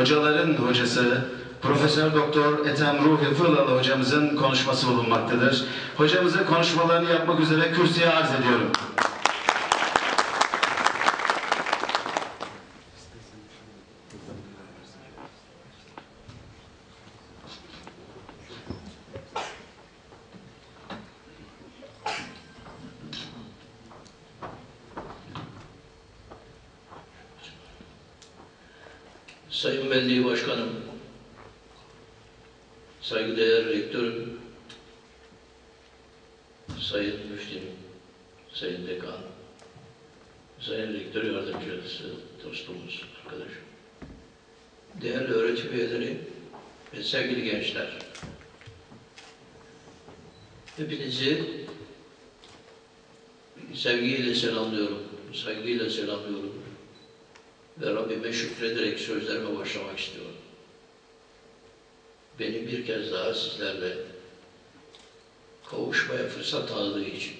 hocaların hocası Profesör Doktor Ethem Ruhi Fırlalı hocamızın konuşması bulunmaktadır. Hocamızın konuşmalarını yapmak üzere kürsüye arz ediyorum. Sayın Belediye Başkanım, saygıdeğer rektörüm, Sayın Müftim, Sayın Dekan, Sayın Rektör Yardımcısı, dostumuz, arkadaşım, değerli öğretim üyeleri ve sevgili gençler, hepinizi sevgiyle selamlıyorum, saygıyla selamlıyorum ve Rabbime şükrederek sözlerime başlamak istiyorum. Beni bir kez daha sizlerle kavuşmaya fırsat tanıdığı için.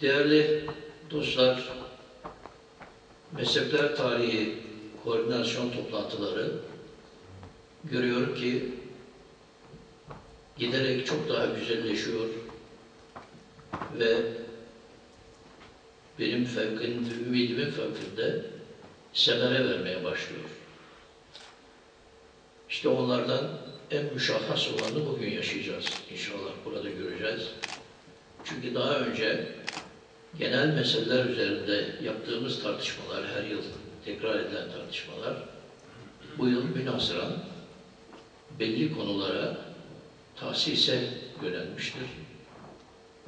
Değerli dostlar, mezhepler tarihi koordinasyon toplantıları görüyorum ki giderek çok daha güzelleşiyor ve benim fevkinde, ümidimin fevkinde semere vermeye başlıyor. İşte onlardan en müşahhas olanı bugün yaşayacağız. İnşallah burada göreceğiz. Çünkü daha önce genel meseleler üzerinde yaptığımız tartışmalar, her yıl tekrar edilen tartışmalar, bu yıl münasıran belli konulara tahsise yönelmiştir.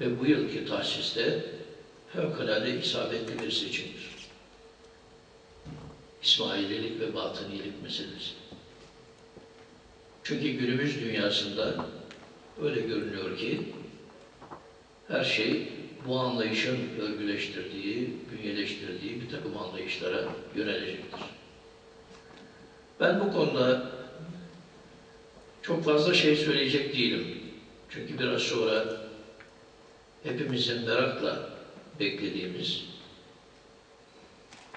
Ve bu yılki tahsiste fevkalade isabetli bir seçimdir. İsmaililik ve batınilik meselesi. Çünkü günümüz dünyasında öyle görünüyor ki her şey bu anlayışın örgüleştirdiği, bünyeleştirdiği bir takım anlayışlara yönelecektir. Ben bu konuda çok fazla şey söyleyecek değilim. Çünkü biraz sonra hepimizin merakla beklediğimiz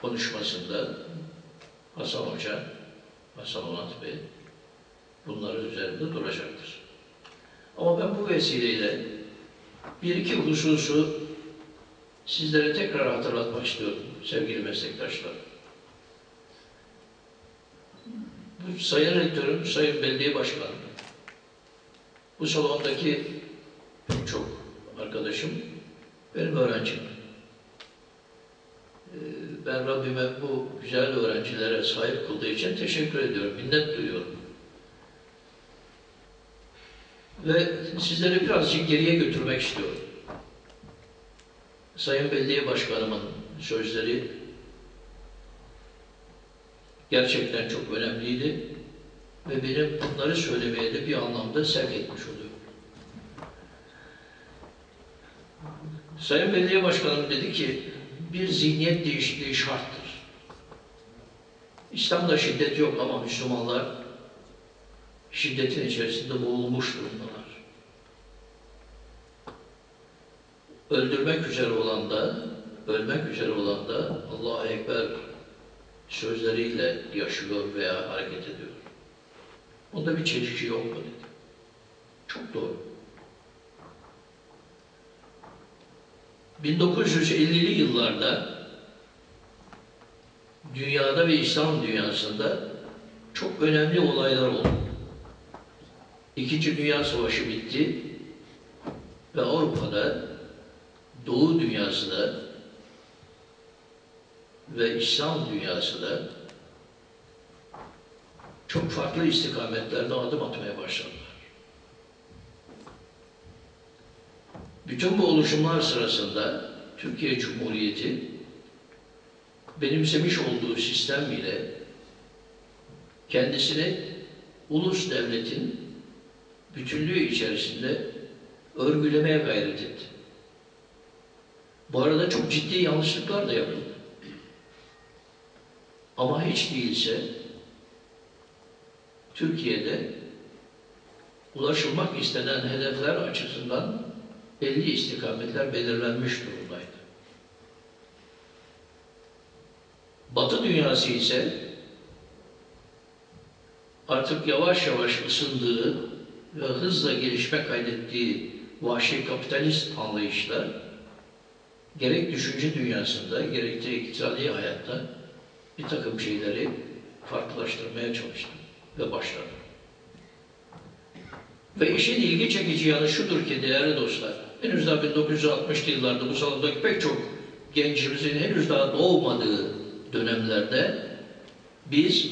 konuşmasında Hasan Hoca, Hasan Onat Bey bunların üzerinde duracaktır. Ama ben bu vesileyle bir iki hususu sizlere tekrar hatırlatmak istiyorum sevgili meslektaşlar. Bu Sayın Rektörüm, Sayın Belediye Başkanım, bu salondaki çok arkadaşım benim öğrencim. Ee, Ben Rabbime bu güzel öğrencilere sahip kıldığı için teşekkür ediyorum, minnet duyuyorum. Ve sizleri birazcık geriye götürmek istiyorum. Sayın Belediye Başkanımın sözleri gerçekten çok önemliydi ve benim bunları söylemeye de bir anlamda sevk etmiş oluyor. Sayın Belediye Başkanım dedi ki bir zihniyet değişikliği şarttır. İslam'da şiddet yok ama Müslümanlar şiddetin içerisinde boğulmuş durumdalar. Öldürmek üzere olan da, ölmek üzere olan da Allahu Ekber sözleriyle yaşıyor veya hareket ediyor. Bunda bir çelişki yok mu dedi. Çok doğru. 1950'li yıllarda dünyada ve İslam dünyasında çok önemli olaylar oldu. İkinci Dünya Savaşı bitti ve Avrupa'da, Doğu dünyası da ve İslam dünyası da çok farklı istikametlerde adım atmaya başladılar. Bütün bu oluşumlar sırasında Türkiye Cumhuriyeti benimsemiş olduğu sistem ile kendisini ulus devletin bütünlüğü içerisinde örgülemeye gayret etti. Bu arada çok ciddi yanlışlıklar da yapıldı. Ama hiç değilse Türkiye'de ulaşılmak istenen hedefler açısından belli istikametler belirlenmiş durumdaydı. Batı dünyası ise artık yavaş yavaş ısındığı ve hızla gelişme kaydettiği vahşi kapitalist anlayışla gerek düşünce dünyasında gerek de iktisadi hayatta bir takım şeyleri farklılaştırmaya çalıştı ve başladı. Ve işin ilgi çekici yanı şudur ki değerli dostlar, henüz daha 1960'lı yıllarda bu salondaki pek çok gencimizin henüz daha doğmadığı dönemlerde biz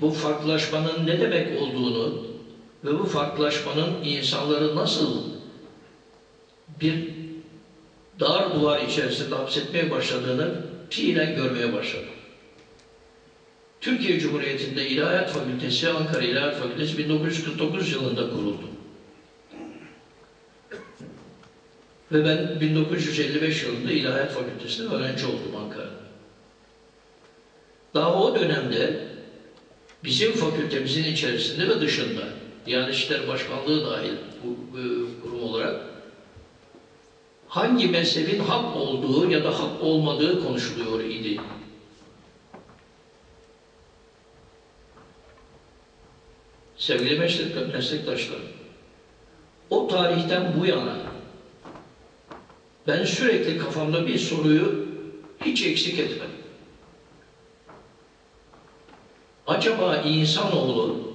bu farklılaşmanın ne demek olduğunu ve bu farklılaşmanın insanları nasıl bir dar duvar içerisinde hapsetmeye başladığını fiilen görmeye başladık. Türkiye Cumhuriyeti'nde İlahiyat Fakültesi, Ankara İlahiyat Fakültesi 1949 yılında kuruldu. Ve ben 1955 yılında İlahiyat Fakültesi'nde öğrenci oldum Ankara'da. Daha o dönemde bizim fakültemizin içerisinde ve dışında, Diyanet İşleri Başkanlığı dahil bu, bu kurum olarak hangi mezhebin hak olduğu ya da hak olmadığı konuşuluyor idi. Sevgili meslek, meslektaşlarım, o tarihten bu yana ben sürekli kafamda bir soruyu hiç eksik etmedim. Acaba insanoğlu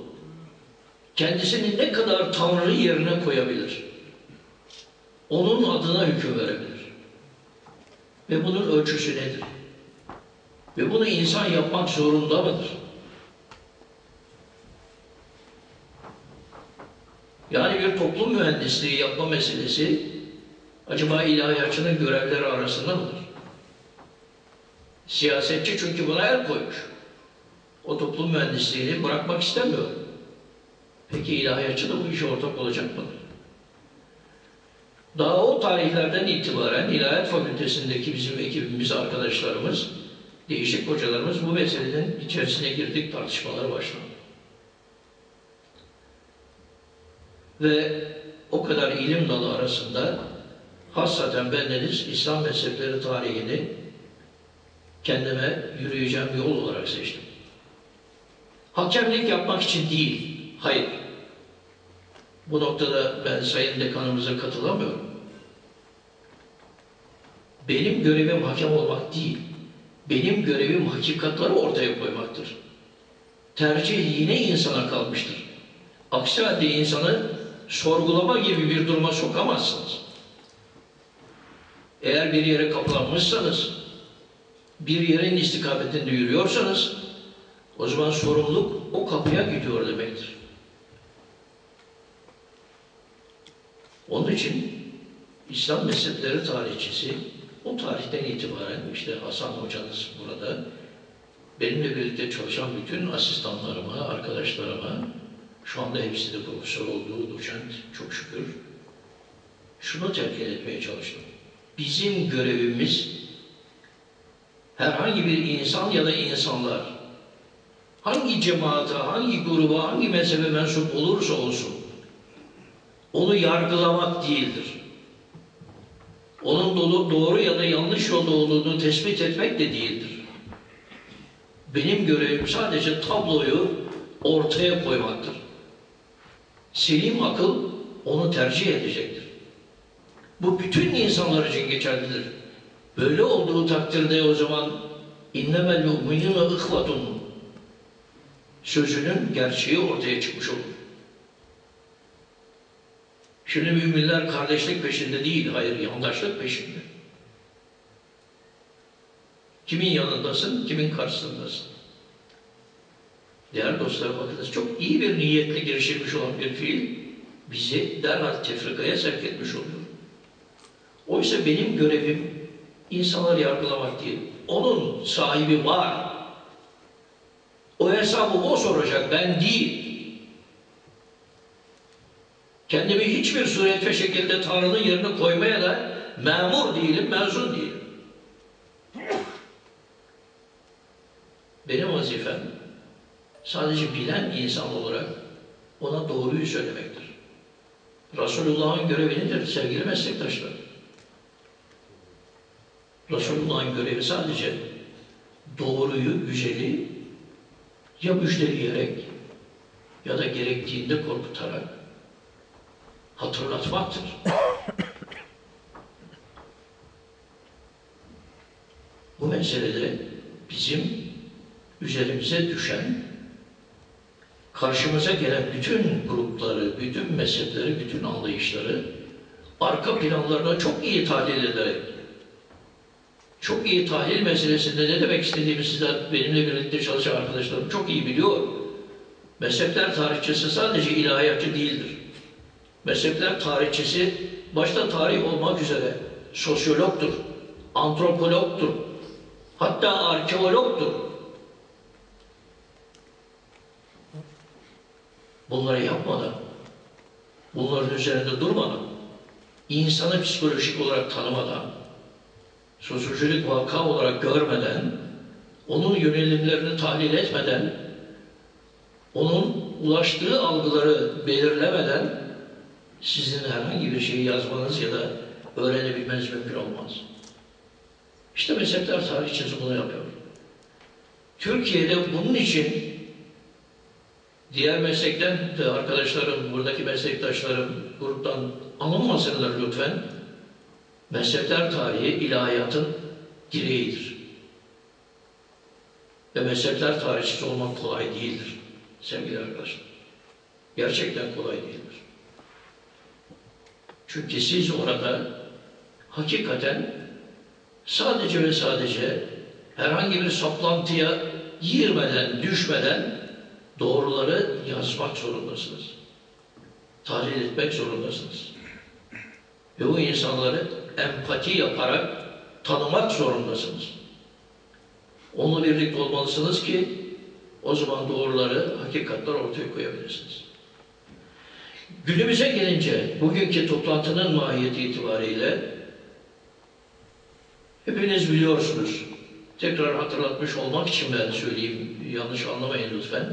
kendisini ne kadar Tanrı yerine koyabilir? Onun adına hüküm verebilir. Ve bunun ölçüsü nedir? Ve bunu insan yapmak zorunda mıdır? Yani bir toplum mühendisliği yapma meselesi acaba ilahiyatçının görevleri arasında mıdır? Siyasetçi çünkü buna el koymuş. O toplum mühendisliğini bırakmak istemiyor. Peki ilahiyatçı da bu işe ortak olacak mıdır? Daha o tarihlerden itibaren İlahiyat Fakültesindeki bizim ekibimiz, arkadaşlarımız, değişik hocalarımız bu meselenin içerisine girdik, tartışmalar başlandı. Ve o kadar ilim dalı arasında hassaten bendeniz İslam mezhepleri tarihini kendime yürüyeceğim yol olarak seçtim. Hakemlik yapmak için değil, hayır. Bu noktada ben Sayın Dekanımıza katılamıyorum. Benim görevim hakem olmak değil, benim görevim hakikatları ortaya koymaktır. Tercih yine insana kalmıştır. Aksi halde insanı sorgulama gibi bir duruma sokamazsınız. Eğer bir yere kaplanmışsanız, bir yerin istikametinde yürüyorsanız, o zaman sorumluluk o kapıya gidiyor demektir. Onun için İslam mezhepleri tarihçisi o tarihten itibaren işte Hasan hocanız burada benimle birlikte çalışan bütün asistanlarıma, arkadaşlarıma şu anda hepsi de profesör olduğu doçent çok şükür şunu telkin etmeye çalıştım. Bizim görevimiz herhangi bir insan ya da insanlar hangi cemaata, hangi gruba, hangi mezhebe mensup olursa olsun onu yargılamak değildir. Onun dolu, doğru ya da yanlış yolda olduğunu tespit etmek de değildir. Benim görevim sadece tabloyu ortaya koymaktır. Selim akıl onu tercih edecektir. Bu bütün insanlar için geçerlidir. Böyle olduğu takdirde o zaman innemel mu'minûne ihvatun sözünün gerçeği ortaya çıkmış olur. Şimdi müminler kardeşlik peşinde değil, hayır yandaşlık peşinde. Kimin yanındasın, kimin karşısındasın? Değerli dostlar bakınız çok iyi bir niyetle girişilmiş olan bir fiil bizi derhal tefrikaya sevk etmiş oluyor. Oysa benim görevim insanları yargılamak değil. Onun sahibi var. O hesabı o soracak, ben değil. Kendimi hiçbir suret ve şekilde Tanrı'nın yerine koymaya da memur değilim, mezun değilim. Benim vazifem sadece bilen insan olarak ona doğruyu söylemektir. Resulullah'ın görevi nedir sevgili meslektaşlar? Resulullah'ın görevi sadece doğruyu, güzeli ya müjdeleyerek ya da gerektiğinde korkutarak hatırlatmaktır. Bu meselede bizim üzerimize düşen karşımıza gelen bütün grupları, bütün mezhepleri, bütün anlayışları arka planlarına çok iyi tahlil ederek çok iyi tahlil meselesinde ne demek istediğimi sizler benimle birlikte çalışan arkadaşlarım çok iyi biliyor. Mezhepler tarihçesi sadece ilahiyatçı değildir. Mezhepler tarihçesi başta tarih olmak üzere sosyologtur, antropologtur, hatta arkeologtur. Bunları yapmadan, bunların üzerinde durmadan, insanı psikolojik olarak tanımadan, sosyolojik vaka olarak görmeden, onun yönelimlerini tahlil etmeden, onun ulaştığı algıları belirlemeden sizin herhangi bir şeyi yazmanız ya da öğrenebilmeniz mümkün olmaz. İşte mezhepler tarihçisi bunu yapıyor. Türkiye'de bunun için diğer meslekten de arkadaşlarım, buradaki meslektaşlarım gruptan alınmasınlar lütfen. Mezhepler tarihi ilahiyatın direğidir. Ve mezhepler tarihçisi olmak kolay değildir sevgili arkadaşlar. Gerçekten kolay değildir. Çünkü siz orada hakikaten sadece ve sadece herhangi bir saplantıya girmeden, düşmeden doğruları yazmak zorundasınız. Tahlil etmek zorundasınız. Ve bu insanları empati yaparak tanımak zorundasınız. Onunla birlikte olmalısınız ki o zaman doğruları, hakikatler ortaya koyabilirsiniz. Günümüze gelince, bugünkü toplantının mahiyeti itibariyle hepiniz biliyorsunuz. Tekrar hatırlatmış olmak için ben söyleyeyim, yanlış anlamayın lütfen.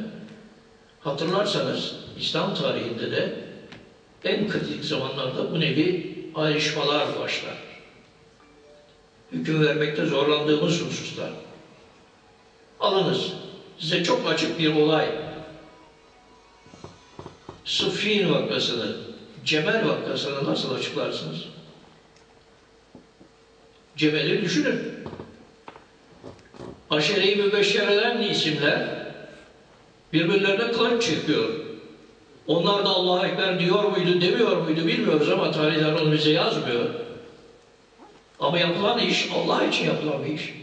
Hatırlarsanız İslam tarihinde de en kritik zamanlarda bu nevi ayrışmalar başlar. Hüküm vermekte zorlandığımız hususlar. Alınız. Size çok açık bir olay. Sıffin vakasını, Cemel vakasını nasıl açıklarsınız? Cemel'i düşünün. Aşere-i Mübeşşere'den isimler birbirlerine kalp çekiyor. Onlar da Allah'a Ekber diyor muydu, demiyor muydu bilmiyoruz ama tarihler onu bize yazmıyor. Ama yapılan iş Allah için yapılan bir iş.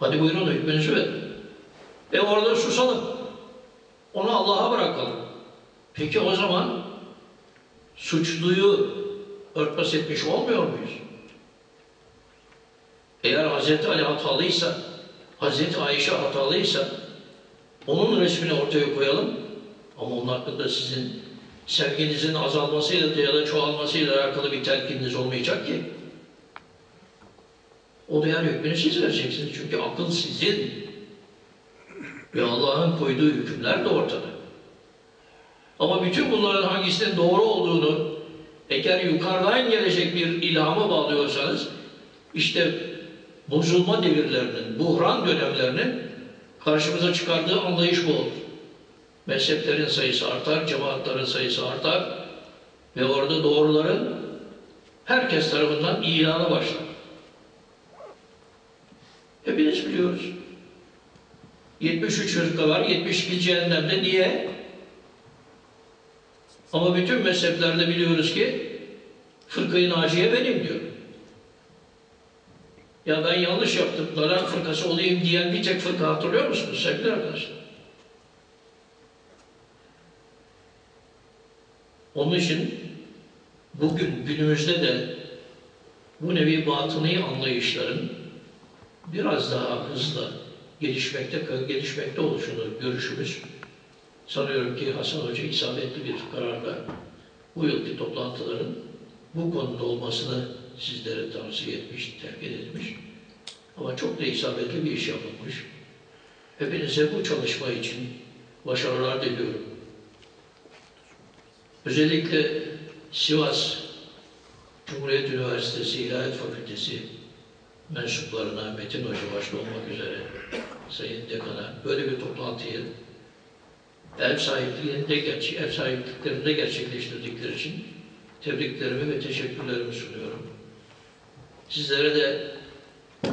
Hadi buyurun hükmünüzü verin. E orada susalım. Onu Allah'a bırakalım. Peki o zaman suçluyu örtbas etmiş olmuyor muyuz? Eğer Hz. Ali hatalıysa, Hz. Ayşe hatalıysa onun resmini ortaya koyalım ama onun hakkında sizin sevginizin azalmasıyla ya da çoğalmasıyla alakalı bir telkininiz olmayacak ki. O değer hükmünü siz vereceksiniz. Çünkü akıl sizin. Ve Allah'ın koyduğu hükümler de ortada. Ama bütün bunların hangisinin doğru olduğunu eğer yukarıdan gelecek bir ilhama bağlıyorsanız işte bozulma devirlerinin, buhran dönemlerinin karşımıza çıkardığı anlayış bu olur. Mezheplerin sayısı artar, cemaatlerin sayısı artar ve orada doğruların herkes tarafından ilanı başlar. Hepiniz biliyoruz. 73 fırka var, 72 cehennemde. Niye? Ama bütün mezheplerde biliyoruz ki fırkayı naciye benim diyor. Ya ben yanlış yaptım, dalal fırkası olayım diyen bir tek fırka hatırlıyor musunuz sevgili arkadaşlar? Onun için bugün günümüzde de bu nevi batıni anlayışların biraz daha hızlı gelişmekte gelişmekte oluşunu görüşümüz sanıyorum ki Hasan Hoca isabetli bir kararla bu yılki toplantıların bu konuda olmasını sizlere tavsiye etmiş, terk edilmiş. Ama çok da isabetli bir iş yapılmış. Hepinize bu çalışma için başarılar diliyorum. Özellikle Sivas Cumhuriyet Üniversitesi İlahiyat Fakültesi mensuplarına, Metin Hoca başta olmak üzere Sayın Dekan'a böyle bir toplantıyı ev sahipliğinde, ev sahipliklerinde gerçekleştirdikleri için tebriklerimi ve teşekkürlerimi sunuyorum. Sizlere de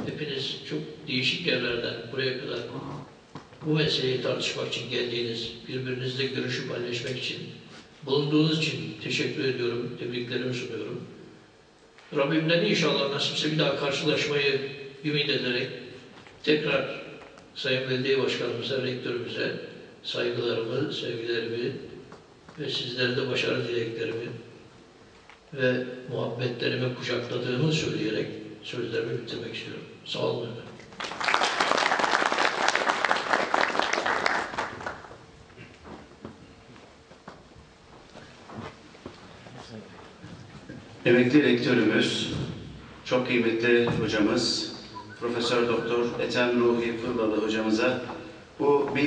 hepiniz çok değişik yerlerden buraya kadar bu meseleyi tartışmak için geldiğiniz, birbirinizle görüşüp paylaşmak için, bulunduğunuz için teşekkür ediyorum, tebriklerimi sunuyorum. Rabbimden inşallah nasipse bir daha karşılaşmayı ümit ederek tekrar Sayın Belediye Başkanımıza, Rektörümüze saygılarımı, sevgilerimi ve sizlere de başarı dileklerimi ve muhabbetlerimi kucakladığımı söyleyerek sözlerimi bitirmek istiyorum. Sağ olun efendim. Emekli rektörümüz, çok kıymetli hocamız, Profesör Doktor Ethem Ruhi Fırlalı hocamıza bu bilgi